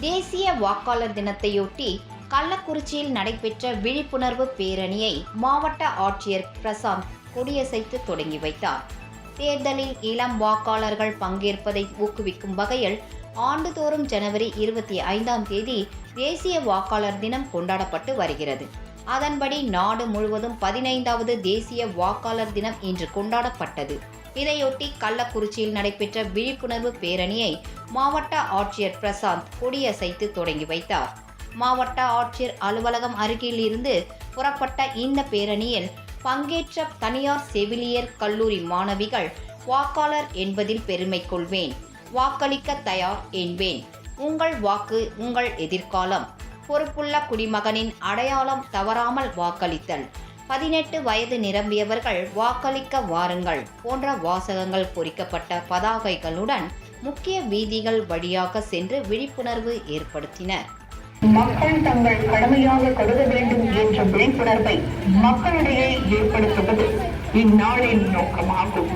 தேசிய வாக்காளர் தினத்தையொட்டி கள்ளக்குறிச்சியில் நடைபெற்ற விழிப்புணர்வு பேரணியை மாவட்ட ஆட்சியர் பிரசாந்த் கொடியசைத்து தொடங்கி வைத்தார். தேர்தலில் இளம் வாக்காளர்கள் பங்கேற்பதை ஊக்குவிக்கும் வகையில் ஆண்டுதோறும் ஜனவரி இருபத்தி ஐந்தாம் தேதி தேசிய வாக்காளர் தினம் கொண்டாடப்பட்டு வருகிறது. அதன்படி நாடு முழுவதும் பதினைந்தாவது தேசிய வாக்காளர் தினம் இன்று கொண்டாடப்பட்டது. இதையொட்டி கள்ளக்குறிச்சியில் நடைபெற்ற விழிப்புணர்வு பேரணியை மாவட்ட ஆட்சியர் பிரசாந்த் கொடியசைத்து தொடங்கி வைத்தார். மாவட்ட ஆட்சியர் அலுவலகம் அருகில் இருந்து புறப்பட்ட இந்த பேரணியில் பங்கேற்ற தனியார் செவிலியர் கல்லூரி மாணவிகள் வாக்காளர் என்பதில் பெருமை கொள்வேன். வாக்களிக்க தயார் என்பேன். உங்கள் வாக்கு உங்கள் எதிர்காலம். பொறுப்புள்ள குடிமகனின் அடையாளம் தவறாமல் வாக்களித்தல். பதினெட்டு வயது நிரம்பியவர்கள் வாக்களிக்க வாருங்கள் போன்ற வாசகங்கள் பொறிக்கப்பட்ட பதாகைகளுடன் முக்கிய வீதிகள் வழியாக சென்று விழிப்புணர்வு ஏற்படுத்தினர். மக்கள் தங்கள் கடமையாக கருத வேண்டும் என்ற விழிப்புணர்வை மக்களிடையே ஏற்படுத்துவது இந்நாளின் நோக்கமாகும்.